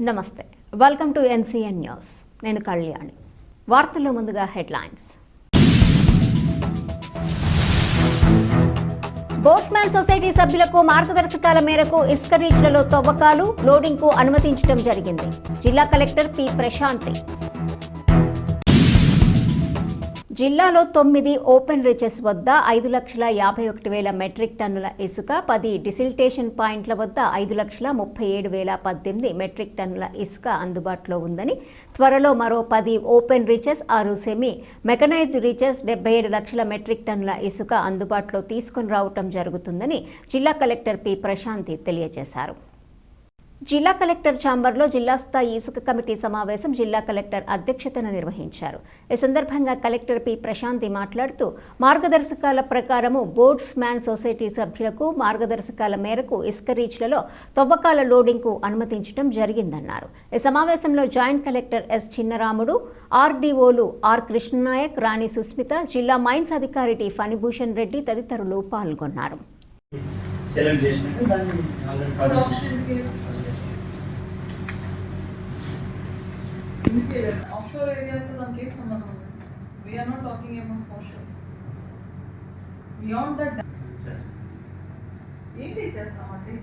నమస్తే. Welcome to NCN news నేను కళ్యాణి. వార్తల్లో ముందుగా హెడ్లైన్స్. బోస్మాన్ సొసైటీ సభ్యులకు మార్గదర్శకాల మేరకు ఇసుక రీచ్లలో తవ్వకాలు లోడింగ్కు అనుమతించడం జరిగింది. జిల్లా కలెక్టర్ పి. ప్రశాంతి. జిల్లాలో తొమ్మిది ఓపెన్ రిచెస్ వద్ద ఐదు లక్షల యాభై ఒకటి వేల మెట్రిక్ టన్నుల ఇసుక పది డిసిల్టేషన్ పాయింట్ల వద్ద ఐదు లక్షల ముప్పై ఏడు వేల పద్దెనిమిది మెట్రిక్ టన్నుల ఇసుక అందుబాటులో ఉందని త్వరలో మరో పది ఓపెన్ రిచెస్ ఆరు సెమీ మెకనైజ్డ్ రిచెస్ డెబ్బై ఏడు లక్షల మెట్రిక్ టన్నుల ఇసుక అందుబాటులో తీసుకుని రావటం జరుగుతుందని జిల్లా కలెక్టర్ పి. ప్రశాంతి తెలియజేశారు. జిల్లా కలెక్టర్ ఛాంబర్లో జిల్లా స్థాయి ఇసుక కమిటీ సమావేశం జిల్లా కలెక్టర్ అధ్యక్షతన నిర్వహించారు. ఈ సందర్భంగా కలెక్టర్ పి. ప్రశాంతి మాట్లాడుతూ మార్గదర్శకాల ప్రకారము బోట్స్ మ్యాన్ సొసైటీ సభ్యులకు మార్గదర్శకాల మేరకు ఇసుక రీచ్లలో తవ్వకాల లోడింగ్కు అనుమతించడం జరిగిందన్నారు. ఈ సమావేశంలో జాయింట్ కలెక్టర్ ఎస్. చిన్నరాముడు ఆర్డీఓలు ఆర్. కృష్ణనాయక్ రాణి సుస్మిత జిల్లా మైన్స్ అధికారి టి. ఫణిభూషణ్ రెడ్డి తదితరులు పాల్గొన్నారు సెలెక్ట్ చేసినాక దాన్ని ఆల్రెడీ పబ్లిష్ ఆఫ్షోర్ ఏరియాతో దానికి ఏం సంబంధం we are not talking about offshore beyond that ఏంటి ఇచ్చేస్తామండి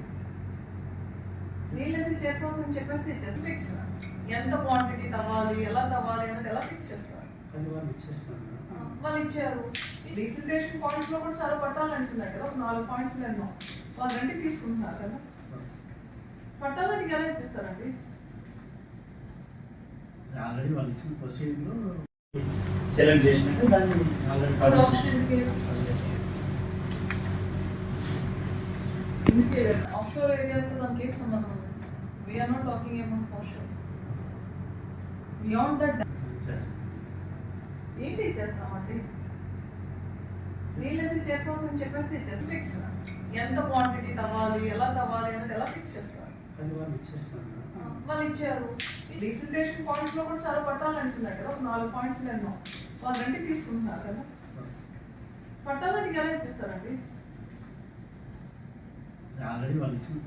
నీళ్ళు వేసి చేరుకోవాల్సిన చెప్పేస్తే ఇచ్చేస్తాం ఫిక్స్ ఎంత క్వాంటిటీ తవ్వాలి ఎలా తవ్వాలి అనేది ఎలా ఫిక్స్ చేస్తారు? వాళ్ళు ఇచ్చారు. రీసెంటేషన్ పాయింట్స్లో కూడా చాలా పట్టాలంటున్నారు కదా ఒక నాలుగు పాయింట్స్ ఎన్నో వాళ్ళు రెండుకి తీసుకుంటున్నారు కదా. పట్టాలకి ఎలా ఇచ్చేస్తారండి? ఆల్రెడీ వాళ్ళు ఇచ్చిన ప్రొసీడింగ్లో సెలెక్ట్ చేసినాక దాన్ని ఆల్రెడీ ఇప్పుడు పబ్లిష్ ఆప్షన్ ఎందుకు లేదు? ఎందుకే ఆఫ్షోర్ ఏరియాతో దానికి ఏం సంబంధం ఉంది? We are not talking about offshore beyond that చేస్తాం ఏంటి ఇచ్చేస్తామండి నీళ్ళు వేసి చేరుకోవాల్సిన చెప్పేస్తే ఇచ్చేస్తాం ఫిక్స్ ఎంత క్వాంటిటీ తవ్వాలి ఎలా తవ్వాలి అనేది ఎలా ఫిక్స్ చేస్తారు? వాళ్ళు ఇచ్చారు. రీసెంటేషన్ పాయింట్స్లో కూడా చాలా పట్టాలంటున్నారు కదా ఒక నాలుగు పాయింట్స్ ఎన్నో. వాళ్ళు రెండుకి తీసుకుంటున్నారు కదా. పట్టాలకి ఎలా ఇచ్చేస్తారండి? ఆల్రెడీ వాళ్ళు ఇచ్చిన